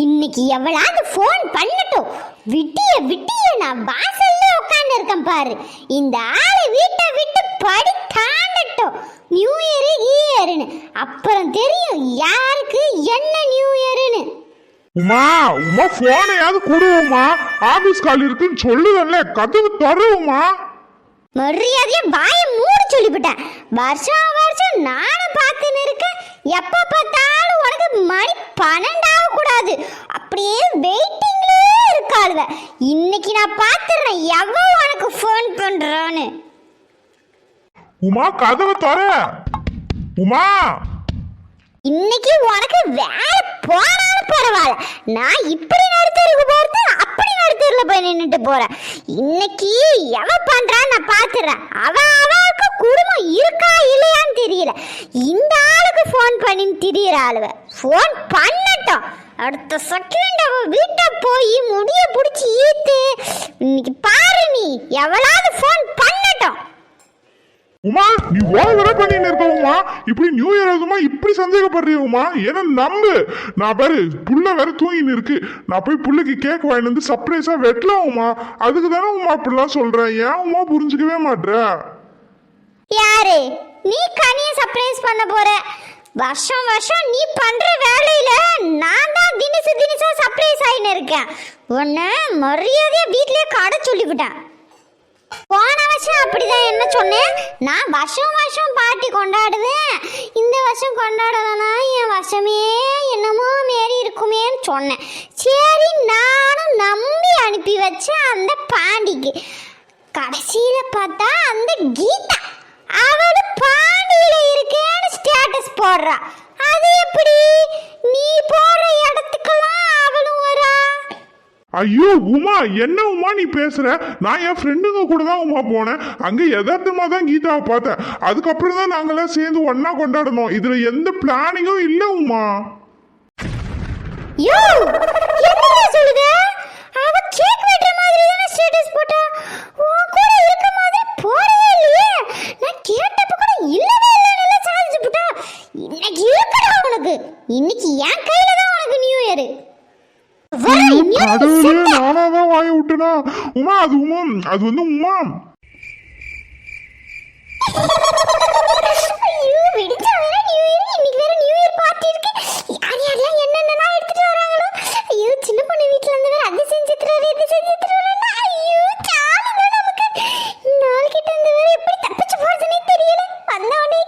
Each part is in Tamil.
இன்னைக்கு எவளாவது ஃபோன் பண்ணட்டும். விட்டிய விட்டிய நான் வாசல்ல உட்கார்ந்து இருக்கேன் பாரு. இந்த ஆளு வீட்டை விட்டு படி தாண்டட்டும். நியூ இயர் இயர்னு அப்புறம் தெரியும் யாருக்கு என்ன நியூ இயர்னு உமா உமா போனையாவது கொடுவோமா ஆபீஸ் கால் இருக்குன்னு சொல்லுதல்ல கதவு தருவோமா மரியாதையா வாய மூடி சொல்லிவிட்டேன். வருஷம் வருஷம் நானும் பார்த்துன்னு இருக்கேன். எப்ப பார்த்தாலும் உனக்கு மணி பன்னெண்டாக கூடாது அப்படியே வெயிட்டிங்ல இருக்காளுவ இன்னைக்கு நான் பார்த்துடுறேன் எவன் உனக்கு ஃபோன் பண்றான்னு. உமா கதவை தர உமா. இன்னைக்கு உனக்கு வேலை போனாலும் பரவாயில்ல. நான் இப்படி நடுத்தருக்கு போறது அப்படி நடுத்தரில் போய் நின்றுட்டு போறேன் இன்னைக்கு எவ பண்றான்னு நான் பாத்துறேன். அவ அவளுக்கு குடும்பம் இருக்கா இல்லையான்னு தெரியல. இந்த ஆளுக்கு ஃபோன் பண்ணி திரியிற ஆளுவ. ஃபோன் பண்ணட்டும். அடுத்த செகண்ட் அவ வீட்டை போய் முடிய பிடிச்சி ஈத்து இன்னைக்கு பாரு நீ எவளாவது ஃபோன் பண்ணட்டும். உமா நீ ஓவரா பண்ணின்னு இருக்க உமா. இப்படி நியூ இயர் ஆகுமா இப்படி சந்தேகப்படுறிய உமா. ஏன்னா நம்பு. நான் பாரு புள்ள வேற தூங்கின்னு இருக்கு. நான் போய் புள்ளைக்கு கேக் வாங்கிட்டு வந்து சர்ப்ரைஸா வெட்டலாம் உமா. அதுக்கு தானே உமா அப்படிலாம் சொல்றேன் ஏன் உமா புரிஞ்சுக்கவே மாட்ற? யாரு? நீ கனிய சர்ப்ரைஸ் பண்ண போற. வருஷம் வருஷம் நீ பண்ற வேலையில நான் தான் தினசு தினசா சர்ப்ரைஸ் ஆயின்னு இருக்கேன். உன்னை மரியாதையா வீட்லயே கடை சொல்லிவிட்டேன் போன வருஷம் அப்படிதான் என்ன சொன்னேன்? நான் வருஷம் வருஷம் பாட்டி கொண்டாடுவேன் இந்த வருஷம் கொண்டாடலன்னா என் வருஷமே என்னமோ மாரி இருக்குமேன்னு சொன்னேன். சரி நானும் நம்பி அனுப்பி வச்சேன் அந்த பாண்டிக்கு. கடைசியில பார்த்தா அந்த கீதா. அவள் பாண்டியில் இருக்கேன்னு ஸ்டேட்டஸ் போடுறா அது எப்படி நீ போற இடத்துக்கெல்லாம் அவளும் வரா ஐயோ உமா என்ன உமா நீ பேசுற? நான் என் ஃப்ரெண்டுங்க கூட தான் உமா போனேன். அங்க யதார்த்தமா தான் கீதாவை பார்த்தேன். அதுக்கப்புறம் தான் நாங்கெல்லாம் சேர்ந்து ஒன்னா கொண்டாடணும் இதுல எந்த பிளானிங்கும் இல்ல உமா. இன்னைக்கு உனக்கு. இன்னைக்கு என் கையில தான் உனக்கு நியூ இயர் கடவுளே நானா தான் வாய விட்டனா. உமா அது உமா அது வந்து உமா.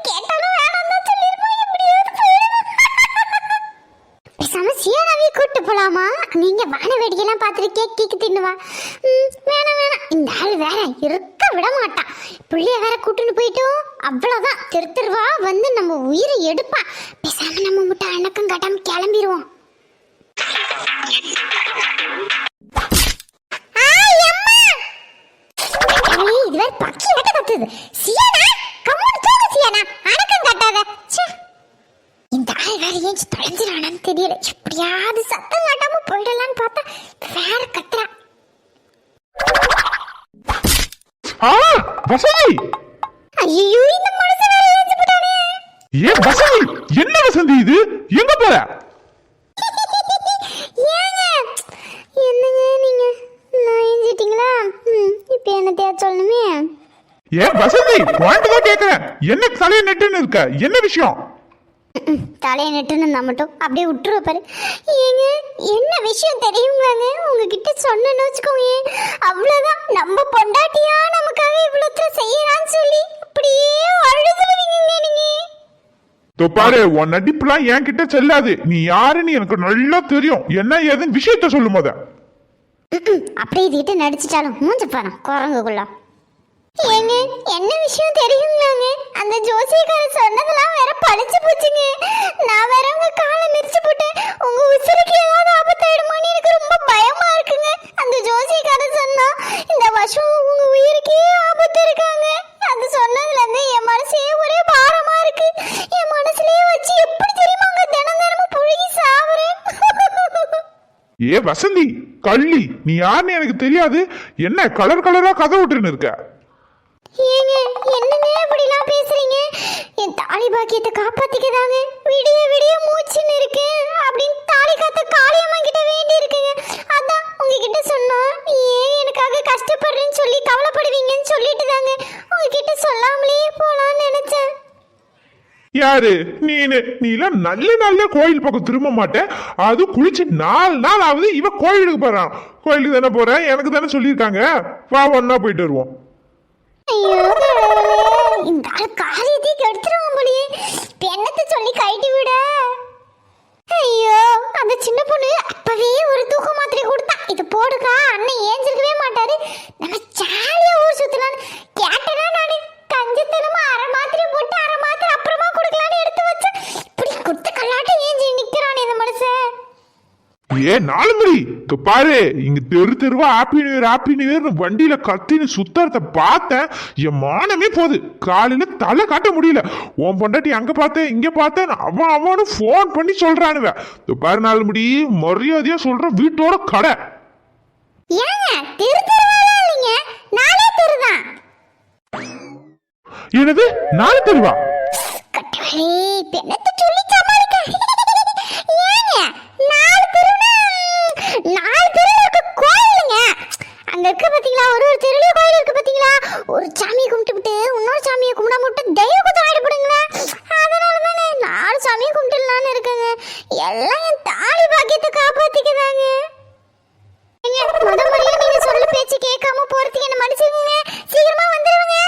கேட்டாலும் வேணாம் தான் சொல்லிருப்போம் எப்படியாவது போயிடணும் பேசாம சியானாவே கூட்டு போலாமா? நீங்க வான வேடிக்கைலாம் பார்த்துட்டு கேக் கேக்கு தின்னுவா. ம், வேணாம் வேணாம். இந்த ஆள் வேற இருக்க விட மாட்டான் பிள்ளைய வேற கூட்டுன்னு போயிட்டோம் அவ்வளவுதான். திருத்தருவா வந்து நம்ம உயிரை எடுப்பான் பேசாம நம்ம முட்டை அணக்கம் கட்டாம கிளம்பிடுவோம் ஏன் வசந்தி என்ன வசந்தி இது? எங்க போற? ஏன் வசந்தி பாயிண்ட் தான் கேக்குறேன். என்ன தலைய நெட்டுன்னு இருக்க? என்ன விஷயம்? தலையை நெட்டுன்னு இருந்தா மட்டும் அப்படியே விட்டுருவ பாரு. ஏங்க என்ன விஷயம் தெரியுங்களாங்க உங்ககிட்ட சொன்னேன்னு வச்சுக்கோங்க அவ்வளோதான் நம்ம பொண்டாட்டியா நமக்காக இவ்வளோத்துல செய்யறான்னு சொல்லி அப்படியே அழுதுருவீங்க நீங்க. தொப்பாரு பாரு உன் நடிப்புலாம் என்கிட்ட செல்லாது. நீ யாருன்னு எனக்கு நல்லா தெரியும். என்ன ஏதுன்னு விஷயத்த சொல்லும் போத அப்படியே இதுகிட்ட நடிச்சிட்டாலும் மூஞ்ச பாரு குரங்குக்குள்ள. ஏங்க என்ன விஷயம் தெரியுங்களாங்க அந்த ஜோசியக்காரர் சொன்னதெல்லாம் வேற பழிச்சு போச்சுங்க. நான் வேற உங்க காலை மிதிச்சு போட்டேன். உங்க உசுருக்கு ஏதாவது ஆபத்தாயிடுமான்னு எனக்கு ஏ வசந்தி கள்ளி நீ யாருன்னு எனக்கு தெரியாது. என்ன கலர் கலரா கதை விட்டுன்னு இருக்க ஏங்க என்னங்க இப்படிலாம் பேசுறீங்க என் தாலி பாக்கியத்தை காப்பாத்திக்கதாங்க விடிய விடிய மூச்சுன்னு இருக்கேன் அப்படின்னு தாலி காத்த காளியம்மா கிட்ட யாரு? நீனு. நீலாம் நல்ல நல்ல கோயில் பக்கம் திரும்ப மாட்டேன் அது குளிச்சு நாலு நாள் ஆகுது இவ கோயிலுக்கு போறான். கோயிலுக்கு தானே போறேன் எனக்கு தானே சொல்லியிருக்காங்க. வா ஒன்னா போயிட்டு வருவோம். ஐயோ இந்த ஆள் காரியத்தை கெடுத்துருவான் போலியே. இப்ப என்னத்த சொல்லி கைட்டி விட? ஐயோ அந்த சின்ன பொண்ணு அப்பவே ஒரு தூக்க மாத்திரை கொடுத்தா. இது போடுக்கா. அண்ணன் ஏஞ்சிருக்கவே மாட்டாரு. நம்ம ஜாலியா ஊர் சுத்தலான்னு கேட்டனா நானு? கஞ்சத்தனமா அரை மாத்திரை போட்டு அரை மாத்திரை அப்புறமா கொடுக்கலான்னு எடுத்து வச்சா இப்படி குத்து கல்லாட்டம் ஏஞ்சி நிக்கிறானே இந்த மனுஷன். ஏ நாலு மணி இங்க பாரு இங்க தெரு தெருவா happy new year happy new year வண்டியில கத்தின்னு சுத்தறத பார்த்தேன். என் மானமே போகுது. காலையில தலை காட்ட முடியல. உன் பொண்டாட்டி அங்க பார்த்தேன் இங்க பார்த்தேன் அவன் அவனு ஃபோன் பண்ணி சொல்றானுவ. இங்க பாரு நாலு முடி மரியாதையா சொல்ற வீட்டோட கடை. ஏங்க திரு திருவாலாம் இல்லைங்க. நானே திருதான். என்னது? நாலு தெருவா கட்டவளே இப்ப இருக்க கோயிலுங்க அங்க இருக்க பாத்தீங்களா ஒரு ஒரு தெருலயும் கோயில் இருக்கு பாத்தீங்களா? ஒரு சாமியை கும்பிட்டுவிட்டு இன்னொரு சாமியை கும்பிடாம விட்டு தெய்வ குத்தம் ஆயிடுப்படுங்களா அதனால தானே நாலு சாமியை கும்பிட்டுலான்னு இருக்குங்க. எல்லாம் என் தாலி பாக்கியத்தை காப்பாத்திக்கிறாங்க. ஏங்க, முத முறையா நீங்க சொல்ல பேச்சு கேட்காம போறதுக்கு என்ன மன்னிச்சுக்கோங்க சீக்கிரமா வந்துருவீங்க.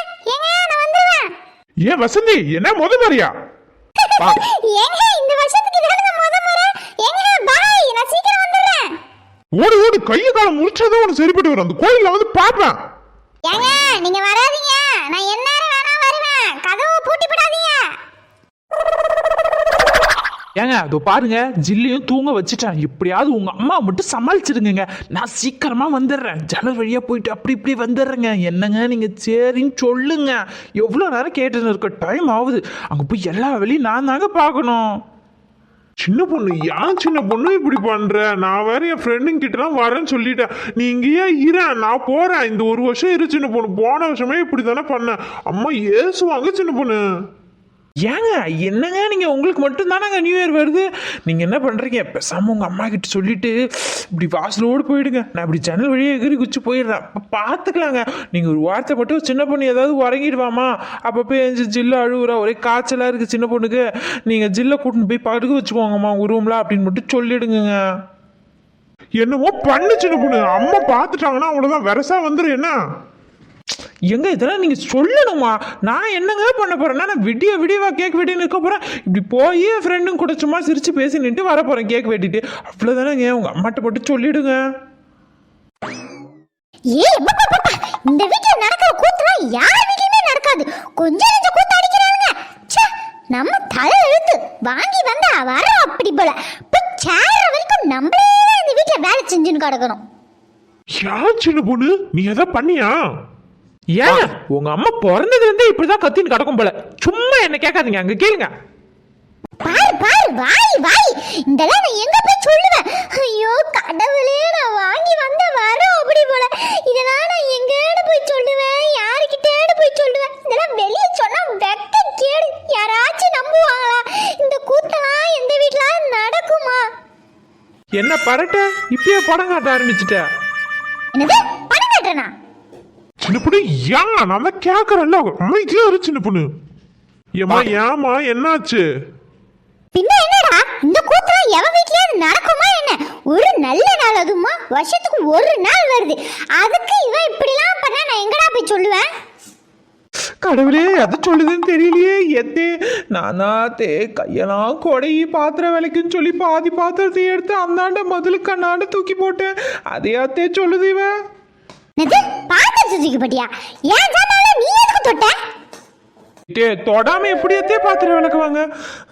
ஏன் வசந்தி என்ன முத மாதிரியா. ஏங்க இந்த வருஷத்துக்கு இதானுங்க முத முறை ஏங்க பாய் நான் சீக்கிரம் வந்துடுறேன். ஓடு ஓடு கையை காலம் முடிச்சாதான் உனக்கு சரிப்பட்டு வரும். அந்த கோயில்ல வந்து பார்ப்பேன். ஏங்க நீங்க வராதீங்க. நான் எந்நேரம் வேணா வருவேன். கதவை பூட்டி விடாதீங்க ஏங்க அதோ பாருங்க ஜில்லியும் தூங்க வச்சுட்டேன். எப்படியாவது உங்க அம்மா மட்டும் சமாளிச்சிருங்க நான் சீக்கிரமா வந்துடுறேன். ஜன்னல் வழியா போயிட்டு அப்படி இப்படி வந்துடுறேங்க. என்னங்க நீங்க சரின்னு சொல்லுங்க. எவ்வளோ நேரம் கேட்டுன்னு இருக்க டைம் ஆகுது. அங்க போய் எல்லா வேலையும் நான் தாங்க பார்க்கணும். சின்ன பொண்ணு ஏன் சின்ன பொண்ணு இப்படி பண்ற? நான் வேற என் ஃப்ரெண்டுங்க கிட்டலாம் வரேன்னு சொல்லிட்டேன். நீ இங்கேயே இரு நான் போறேன். இந்த ஒரு வருஷம் இரு சின்ன பொண்ணு. போன வருஷமே இப்படி தானே பண்ணேன். அம்மா ஏசுவாங்க சின்ன பொண்ணு. ஏங்க என்னங்க நீங்கள் உங்களுக்கு மட்டும் தானங்க நியூ இயர் வருது. நீங்கள் என்ன பண்ணுறீங்க பேசாமல் உங்கள் அம்மா கிட்ட சொல்லிவிட்டு இப்படி வாசலோடு போயிடுங்க. நான் இப்படி ஜன்னல் வழியே எகிரி குச்சி போயிடுறேன். அப்போ பார்த்துக்கலாங்க நீங்கள் ஒரு வார்த்தை மட்டும் சின்ன பொண்ணு ஏதாவது உறங்கிடுவாமா? அப்பப்போ எஞ்சி ஜில்ல அழுகுறா ஒரே காய்ச்சலாக இருக்கு சின்ன பொண்ணுக்கு. நீங்கள் ஜில்ல கூட்டின்னு போய் படுக்க வச்சுக்கோங்கம்மா உங்கள் ரூம்ல அப்படின்னு மட்டும் சொல்லிடுங்க என்னமோ பண்ணு சின்ன பொண்ணு. அம்மா பார்த்துட்டாங்கன்னா அவ்வளோதான் வெரசா வந்துடும் என்ன? எங்க இதெல்லாம் நீங்க சொல்லணுமா? நான் என்னங்க பண்ண போறேன்னா நான் விடிய விடியவா கேக் வெட்டி நிற்க போறேன். இப்படி போய் என் ஃப்ரெண்டும் கூட சும்மா சிரிச்சு பேசி நின்று வர போறேன் கேக் வெட்டிட்டு. அவ்வளவுதானேங்க உங்க அம்மாட்ட மட்டும் சொல்லிடுங்க. ஏய் அப்பா, இந்த வீட்ல நடக்கிற கூத்துலாம் யார் வீட்லயுமே நடக்காது. கொஞ்சம் நெஞ்ச கூத்து அடிக்கிறாங்க ச்சே, நம்ம தலை எழுத்து வாங்கி வந்தா வர அப்படி போல. போய் சேர வரைக்கும் நம்மளே இந்த வீட்ல வேலை செஞ்சுன்னு கிடக்கணும். யார் சின்ன பொண்ணு நீ எதை பண்ணியா? ஏங்க உங்க அம்மா பிறந்ததுல இருந்தே இப்படிதான் கத்தின்னு கிடக்கும் போல. சும்மா என்ன கேட்காதீங்க அங்க கேளுங்க. பாரு பாரு வாய் வாய். இதெல்லாம் நான் எங்க போய் சொல்லுவேன்? ஐயோ கடவுளே நான் வாங்கி வந்த வரோம் அப்படி போல. இதெல்லாம் நான் எங்கேடு போய் சொல்லுவேன் யாருக்கிட்டேடு போய் சொல்லுவேன். இதெல்லாம் வெளியே சொன்னா வெக்க கேடு. யாராச்சும் நம்புவாங்களா? இந்த கூத்தெல்லாம் எந்த வீட்ல நடக்குமா? என்ன பரட்ட? இப்பயே படம் காட்ட ஆரம்பிச்சுட்ட. என்னது? பணம் கட்டுறனா? சின்ன பொண்ணு? ஏன் நான் தான் கேட்கறேன்ல அமைதியா இரு சின்ன பொண்ணு. ஏமா ஏமா என்னாச்சு? பின்ன என்னடா? இந்த கூத்தெல்லாம் எவ வீட்லயாவது நடக்குமா என்ன? ஒரு நல்ல நாள் அதுமா வருஷத்துக்கு ஒரு நாள் வருது. அதுக்கு இவன் இப்படிலாம் பண்ணா நான் எங்கடா போய் சொல்லுவேன்? கடவுளே எதை சொல்லுதுன்னு தெரியலையே. எத்தே நானா தே கையெல்லாம் கொடையி பாத்திர வேலைக்குன்னு சொல்லி பாதி பாத்திரத்தை எடுத்து அந்தாண்ட முதலுக்கு கண்ணாண்ட தூக்கி போட்டேன். அதையாத்தே சொல்லுது இவன். என்னது பாத்திரத்தை தூக்கி போட்டியா? ஏன் ஜாமான்ல நீ எதுக்கு தொட்ட? டே தொடாம எப்படி எத்தே பாத்திரம் விளக்குவாங்க?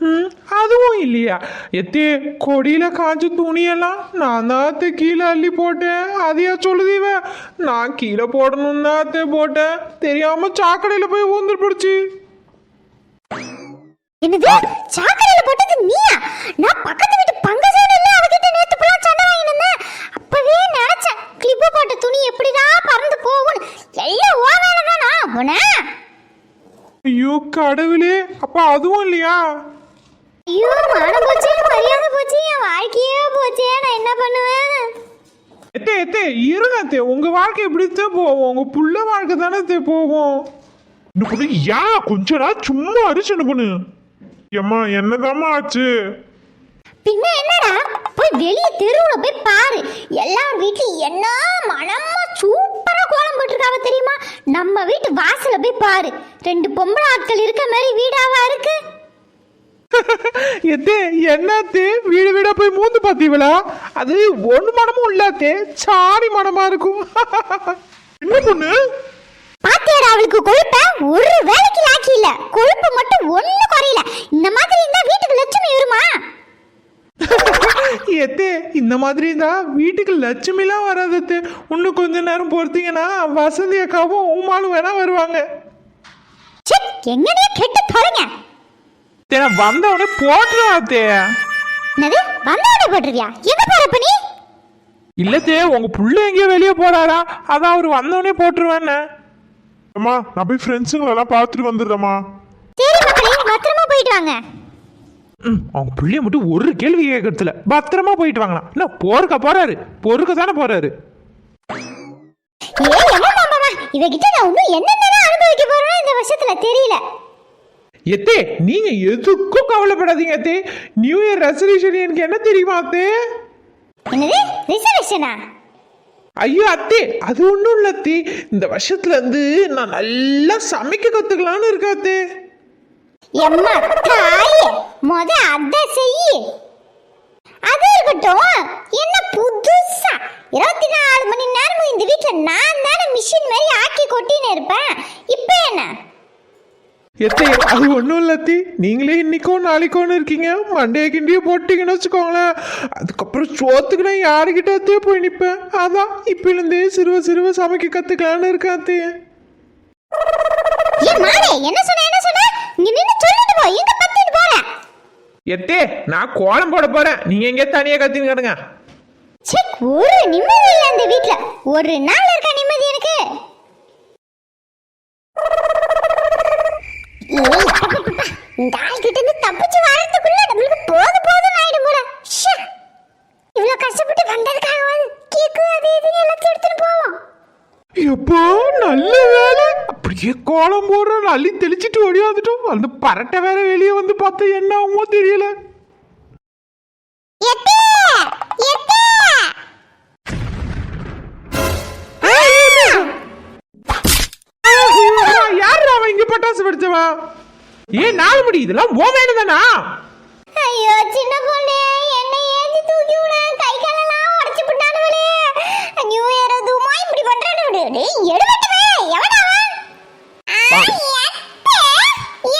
ம், அதுவும் இல்லையா? எத்தே கொடியில காஞ்ச துணியெல்லாம் நான் தான் கீழே அள்ளி போட்டேன். அதையா சொல்லுது இவன் நான் கீழே போடணும் தான் போட்டேன். தெரியாம சாக்கடையில போய் ஊந்துரு பிடிச்சி என்னது? சாக்கடையில போட்டது நீயா? நான் பக்கத்து வீட்டு பங்கஜான இல்ல அவகிட்ட நேத்து போல சண்டை வாங்கிட்டு இருந்தேன் அப்பவே நினைச்சேன் கிளிப்பு போட்ட துணி எப்படிடா பறந்து போகும் எல்லாம் ஓ வேலைதானா உன ஐயோ கடவுளே அப்ப அதுவும் இல்லையா? ஐயோ மானம் போச்சு மரியாதை போச்சு என் வாழ்க்கையே போச்சே நான் என்ன பண்ணுவேன்? எத்தே எத்தே இருங்க அத்தே உங்க வாழ்க்கை இப்படித்தான் போவோம் உங்க புள்ள வாழ்க்கை தானே அத்தே போவோம் சின்ன பொண்ணு ஏன் கொஞ்ச நாள் சும்மா இரு சின்ன பொண்ணு? ஏம்மா என்னதாம்மா ஆச்சு? பின்ன என்னடா? போய் வெளிய தெருவுல போய் பாரு. எல்லார் வீட்லயும் என்ன மனமா சூப்பரா கோலம் போட்டிருக்காவ தெரியுமா? நம்ம வீட்டு வாசல்ல போய் பாரு. ரெண்டு பொம்பளை ஆட்கள் இருக்க மாதிரி வீடாவா இருக்கு? எத்தே என்னத்தே? வீடு வீடா போய் மூந்து பார்த்தீங்களா? அது ஒன்று மனமும் இல்லாத்தே சாணி மனமா இருக்கும். என்ன பொண்ணு? பாத்தியாடா அவளுக்கு கொழுப்ப? ஒரு வேலைக்கு லாக்கி இல்ல. கொழுப்பு மட்டும் ஒண்ணு குறையல. இந்த மாதிரி இருந்தா வீட்டுக்கு லட்சுமி வருமா? எத்தே இந்த மாதிரி தான் வீட்டுக்கு லட்சுமிலாம் வராதத்தே இன்னும் கொஞ்ச நேரம் பொறுத்தீங்கன்னா வசந்தி அக்காவும் உமாலும் வேணா வருவாங்க. ச்சே எங்கடே கெட்டு தொலைங்க? தே, நான் வந்தவொடனே போட்டுறாத்தே என்னது வந்தோட போட்டுருவியா? எங்க போறப்ப நீ? இல்லத்தே உங்க புள்ள எங்கேயோ வெளியே போறாரா? அதான் அவர் வந்தவொடனே போட்டுருவேன்னு அம்மா நான் போய் ஃப்ரெண்ட்ஸுங்களெல்லாம் பார்த்துட்டு வந்துடுறேம்மா. சரி மக்களே பத்திரமா போயிட்டு வாங்க. அவங்க பிள்ளைய மட்டும் ஒரு கேள்வி கேட்கறதுல. பத்திரமா போயிட்டு வாங்கலாம். என்ன போருக்க போறாரு? பொறுக்க தானே போறாரு இவகிட்ட நான் இன்னும் என்னென்ன அனுபவிக்க போறேன்னு இந்த வருஷத்துல தெரியல. எத்தே நீங்க எதுக்கும் கவலைப்படாதீங்க அத்தே நியூ இயர் ரெசல்யூஷன் எனக்கு என்ன தெரியுமா அத்தே? என்னது? ரிசர்வேஷனா ஐயோ அத்தே அது ஒன்றும் இல்லை அத்தே. இந்த வருஷத்துல இருந்து நான் நல்லா சமைக்க கத்துக்கலாம்னு இருக்கேன் அத்தே. எம்மா தாயே முத அத செய் அது இருக்கட்டும் என்ன புதுசா? இருபத்தி நாலு மணி நேரமும் இந்த வீட்ல நான் தானே மிஷின் மாதிரி ஆக்கி கொட்டின்னு இருப்பேன். இப்போ என்ன? எத்தே அது ஒன்றும் இல்லை அத்தே. நீங்களே இன்னைக்கோ நாளைக்கோன்னு இருக்கீங்க. மண்டைய கிண்டியே போட்டீங்கன்னு வச்சுக்கோங்களேன். அதுக்கப்புறம் சோத்துக்கு நான் யாருக்கிட்ட போய் நிற்பேன் அதான் இப்பிலேருந்தே சிறுவ சிறுவ சமைக்க கற்றுக்கலான்னு இருக்கேன் அத்தே ஏ மாடே என்ன சொன்ன என்ன சொன்ன? இங்க நின்னு சொல்லிட்டு போ. எங்க பத்திட்டு போற? எத்தே நான் கோலம் போட போறேன். நீங்க எங்கே தனியாக கத்தின்னு கிடங்க. ச்சே ஒரு நிம்மதி இல்ல இந்த வீட்ல. ஒரு நாள் இருக்க நிம்மதி எனக்கு? இந்த ஆள்கிட்ட இருந்து தப்பிச்சு வரதுக்குள்ள நம்மளுக்கு போது போதும் ஆயிடும் போல ஷே, இவ்வளவு கஷ்டப்பட்டு வந்ததுக்காகவாது கேக்கு அது இதுன்னு எல்லாத்தையும் எடுத்துட்டு போவோம் எப்போ நல்ல வேலை அப்படியே கோலம் போடுறோம் அள்ளி தெளிச்சிட்டு ஓடியாந்துட்டோம். அந்த பரட்டை வேற வெளியே வந்து பார்த்தா என்ன ஆகுமோ தெரியல. எத்தே அவன் இங்க பட்டாசு வெடிச்சவன்? ஏன் நாலு மணி இதெல்லாம் ஓ வேணும் தானா ஐயோ சின்ன பொண்ணு என்னை ஏந்தி தூக்கி விட கை காலெல்லாம் உடைச்சு விட்டானுவலே நியூ இயர் அதுமா இப்படி பண்றானு டேய் எடுபட்டுவே எவனா அவன் ஆ, எத்தே,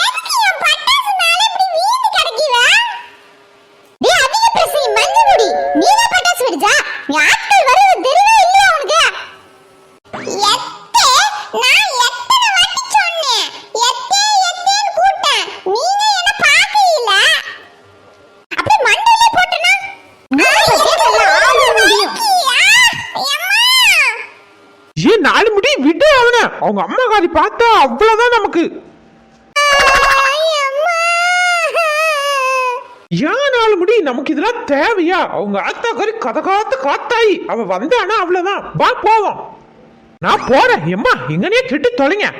எதுக்கு என் பட்டாசு மேல இப்படி வீந்து கிடக்கிற? டேய், அதிக பேசி, மஞ்சு முடி. நீதான் பட்டாசு வெடிச்சா? நீ ஆட்கள் வருவது தெரியவே இல்லையா உனக்கு? எத்தே, நான் எத்தனை வாட்டி சொன்னேன்? எத்தே, எத்தேன்னு கூப்பிட்டேன். நீங்க என்ன பார்க்கல. அப்படியே மண்டையிலே போட்டேனா? நான் எத்தனை ஆக முடியும்? ஏன் நாலு முடி விட்டு அவன அவங்க அம்மா காரி பார்த்தா அவ்வளவுதான் நமக்கு ஏன் நாலு முடி நமக்கு இதெல்லாம் தேவையா? அவங்க ஆத்தா கறி கதை காத்து காத்தாயி. அவ வந்தானா அவ்வளவுதான். வா போவோம். நான் போறேன். எம்மா எங்கனே கெட்டு தொலைங்க.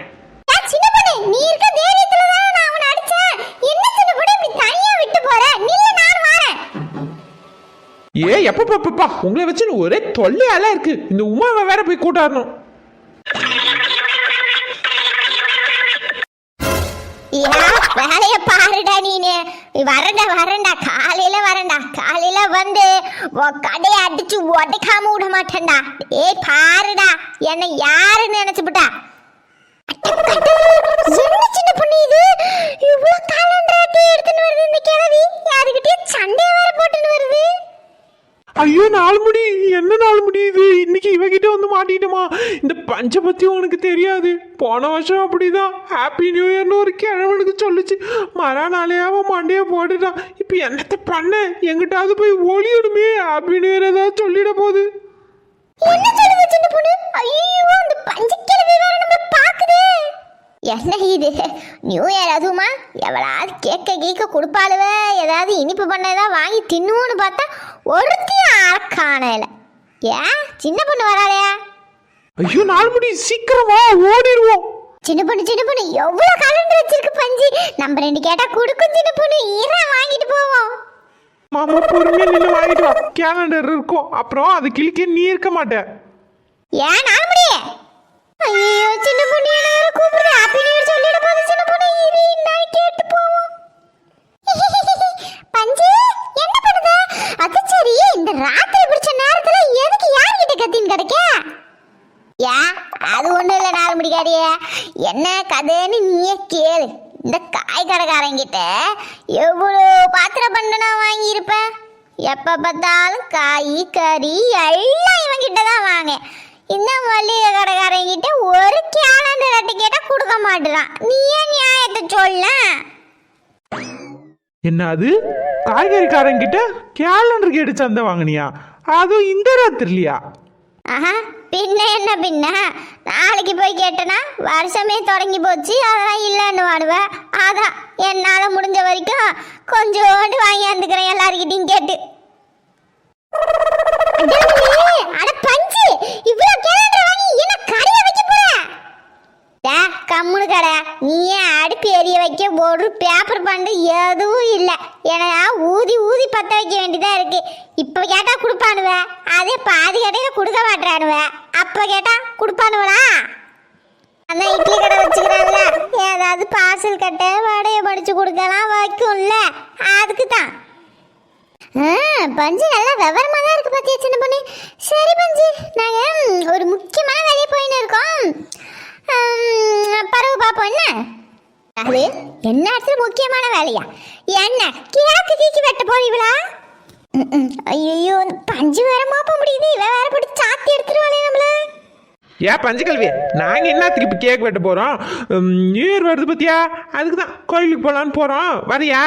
ஏ எப்ப பாப்பா உங்களை வச்சு ஒரே தொல்லையால இருக்கு. இந்த உமாவை வேற போய் கூட்டாடணும். வேலைய பாருடா நீனு. வரண்டா வரண்டா. காலையில வரண்டா. காலையில வந்து கடையை அடிச்சு உடைக்காம விட மாட்டேன்டா. ஏய் பாருடா. என்ன யாருன்னு நினைச்சுப்புட்டா என்ன சின்ன பொண்ணு இது? இவ்வளவு காலண்டாட்டி எடுத்துன்னு வருது இந்த கிழவி. யாருக்கிட்டயும் சண்டை வேற போட்டுன்னு வருது. ஐயோ நாலு முடி என்ன நாலு முடி இது? இன்னைக்கு இவகிட்ட வந்து மாட்டிட்டோமா? இந்த பஞ்ச பத்தி உனக்கு தெரியாது. போன வருஷம் அப்படிதான். ஹாப்பி நியூ இயர்னு ஒரு கிழவனுக்கு சொல்லுச்சு. மறா நாளையாவ அவன் மண்டைய போட்டுட்டான். இப்போ என்னத்த பண்ண? எங்கிட்டாவது போய் ஒளியணுமே ஹாப்பி நியூ இயர் ஏதாவது சொல்லிட போகுது. என்ன ஐயோ இது? நியூ இயர் அதுவுமா? எவ்வளவு கேக்க கீக்க கொடுப்பாளுவ. ஏதாவது இனிப்பு பண்ண ஏதாவது வாங்கி தின்னுவோன்னு பார்த்தா ஒருத்தையும் ஆளக்கானல ஏன்? சின்ன பொண்ணு வராளையா? ஐயோ நாலு முடி சீக்கிரமா ஓடிடுவோம். சின்ன பொண்ணு சின்ன பொண்ணு எவ்வளவு கலந்து வச்சிருக்கு பஞ்சு? நம்ம ரெண்டு கேட்டா கொடுக்கும் சின்ன பொண்ணு. ஈரா வாங்கிட்டு போவோம். மாமா பொறுமையா நின்று வாங்கிட்டு வா. கேலண்டர் இருக்கும். அப்புறம் அது கிளிக்க நீ இருக்க மாட்ட. ஏன் நாலு மணி ஐயோ சின்ன பொண்ணு என்ன வேற கூப்பிடுற ஹாப்பி நியூ இயர் சொல்லிட போது சின்ன பொண்ணு இரு நான் கேட்டு போவோம். பஞ்சு! அது சரி இந்த ராத்திரி பிடிச்ச நேரத்துல எதுக்கு யார்கிட்ட கத்தின்னு கிடைக்க? ஏன் அது ஒண்ணும் இல்ல நாள் மணிக்காரியே என்ன கதைன்னு நீயே கேளு. இந்த காய் கடைக்காரங்கிட்ட எவ்வளோ பாத்திர பண்டனா வாங்கியிருப்ப? எப்ப பார்த்தாலும் காய் கறி எல்லாம் இவன் கிட்ட தான் வாங்க. இந்த மல்லிகை கடைக்காரங்கிட்ட ஒரு கேலண்டர் அட்டை கேட்டா கொடுக்க மாட்டேறான். நீ ஏன் நியாயத்தை சொல்ல? என்ன அது காய்கறிக்காரங்கிட்ட கேலண்டர் கேட்டு சந்தை வாங்கினியா? அதுவும் இந்த ராத்திரிலையா? ஆஹா பின்ன என்ன பின்ன? நாளைக்கு போய் கேட்டனா வருஷமே தொடங்கி போச்சு அதெல்லாம் இல்லைன்னு வாடுவேன் அதான் என்னால் முடிஞ்ச வரைக்கும் கொஞ்சோண்டு வாங்கியாந்துக்கிறேன் எல்லாருக்கிட்டையும் கேட்டு. இவ்வளோ என்ன நீ எரிய வைக்க ஒரு பேப்பர் பண்டு எதுவும் இல்லை. ஏன்னா ஊதி ஊதி பத்த வைக்க வேண்டியதாக இருக்கு. இப்போ கேட்டால் கொடுப்பானுவ. அதே பாதி கேட்டால் கொடுக்க மாட்டானுவ அப்போ கேட்டால் கொடுப்பானுவலா அந்த இட்லி கடை வச்சுக்கிறான்ல ஏதாவது பார்சல் கட்ட வடையை படிச்சு கொடுக்கலாம் வைக்கும்ல. அதுக்கு தான் ஆ, பஞ்சு நல்லா விவரமாக தான் இருக்கு பார்த்தியா சின்ன பொண்ணு. சரி பஞ்சு நாங்கள் ஒரு முக்கியமான வேலையை போயின்னு இருக்கோம். பறவை பரவு பாப்போம் என்ன? அது என்ன இடத்துல முக்கியமான வேலையா? என்ன கேக்கு கீக்கி வெட்ட போறீங்களா ஐயோ பஞ்சு வேற மாப்ப முடியுது. இவ வேற போட்டு சாத்தி எடுத்துருவாளே நம்மள. ஏன் பஞ்சக்கல்வி நாங்கள் என்னத்துக்கு இப்போ கேக் வெட்ட போகிறோம் நியூ இயர் வருது பத்தியா? அதுக்கு தான் கோயிலுக்கு போகலான்னு போகிறோம் வரியா?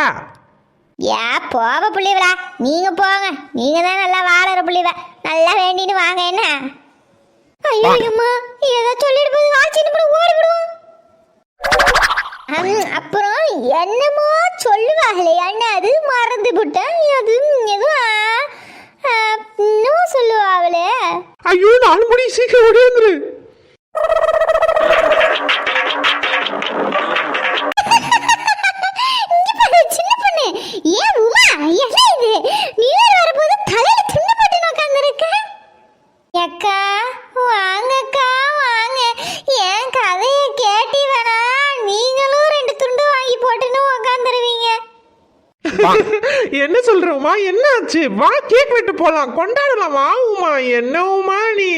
ஏ போவ புள்ளிவளா நீங்க போங்க. நீங்க தான் நல்லா வாழற புள்ளிவ நல்லா வேண்டின்னு வாங்க என்ன? ஐயோ அம்மா ஏதோ சொல்லிட்டு போது வாச்சின்னு போய் ஓடி விடுவோம் அப்புறம் என்னமோ சொல்லுவாங்களே அண்ணா அது மறந்து விட்டேன் அது எதுவும் சொல்லுவாங்களே. ஐயோ நாலு மணி சீக்கிரம் ஓடியாந்துரு என்ன சொல்றோமா என்ன ஆச்சு? வா கேக் வெட்டு போகலாம் கொண்டாடலாம்? வா உமா என்ன உமா நீ?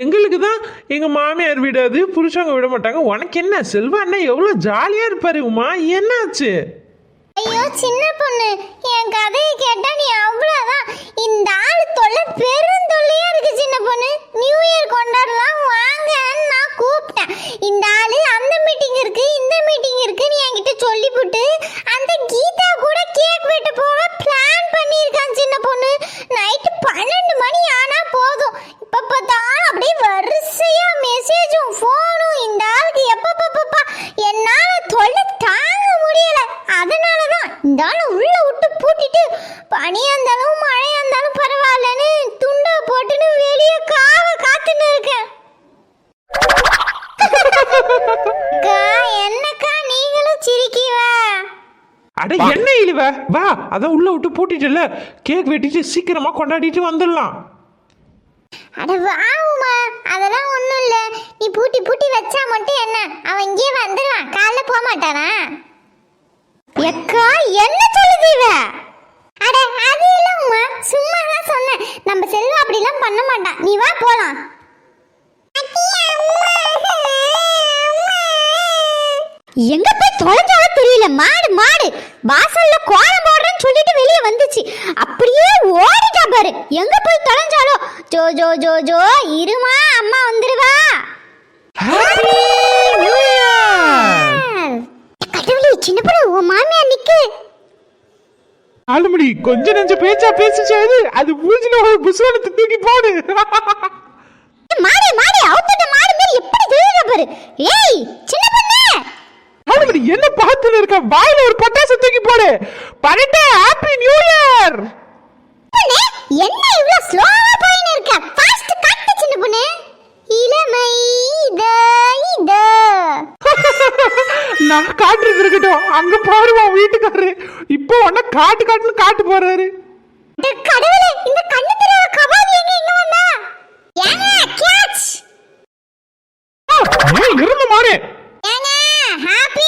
எங்களுக்கு தான் எங்கள் மாமியார் விடாது புருஷங்க விட மாட்டாங்க. உனக்கு என்ன? செல்வா அண்ணா எவ்வளோ ஜாலியாக இருப்பாரு உமா. என்ன ஆச்சு? ஐயோ சின்ன பொண்ணு. அட என்ன இழுவ? வா அதான் உள்ள விட்டு பூட்டிட்டுல கேக் வெட்டிட்டு சீக்கிரமா கொண்டாடிட்டு வந்துடலாம். அட வாவுமா அதெல்லாம் ஒண்ணும் இல்ல. நீ பூட்டி பூட்டி வச்சா மட்டும் என்ன? அவன் இங்கே வந்துடுவான் காலைல போக மாட்டானா? எக்கா என்ன சொல்லுது இவ? அட அது இல்ல உமா சும்மா தான் சொன்னேன். நம்ம செல்வம் அப்படிலாம் பண்ண மாட்டான் நீ வா போலாம். எங்க போய் தொலைஞ்சாலும் தெரியல. மாடு மாடு. வாசல்ல கோலம் போடுறேன்னு சொல்லிட்டு வெளியே வந்துச்சு. அப்படியே ஓடிட்டா பாரு. எங்க போய் தொலைஞ்சாலோ? ஜோ ஜோ ஜோ ஜோ இருமா அம்மா வந்துருவா. கடவுளே சின்ன பொண்ணு உன் மாமியார் நிக்கு. ஆளுமடி கொஞ்ச நெஞ்ச பேச்சா பேசிச்சாது அது மூஞ்சில ஒரு புஸ்வானத்தை தூக்கி போடு. மாடு மாடு அவுத்துட்ட மாடு மாதிரி எப்படி தெரியுற பாரு. ஏய் சின்ன பொண்ணு! ஆளுமடி என்ன பார்த்துன்னு இருக்க வாயில ஒரு பட்டாசு தூக்கி போடு. பரட்டே ஹாப்பி நியூ இயர் என்ன இவ்ளோ ஸ்லோவா போயின்னு இருக்க? ஃபாஸ்ட் கட்டு சின்ன பொண்ணு. இளமை இத நான் காட்டுறது இருக்கட்டும். அங்க பாருமா வீட்டுக்காரரு. இப்போ உடனே காட்டு காட்டுன்னு காட்டு போறாரு. கடவுளே இந்த கண்ணு தெரியாத கபாலி எங்க இங்க வந்தா? ஏங்க கேட்ச் ஏன் இருந்த மாறே ஏங்க ஹாப்பி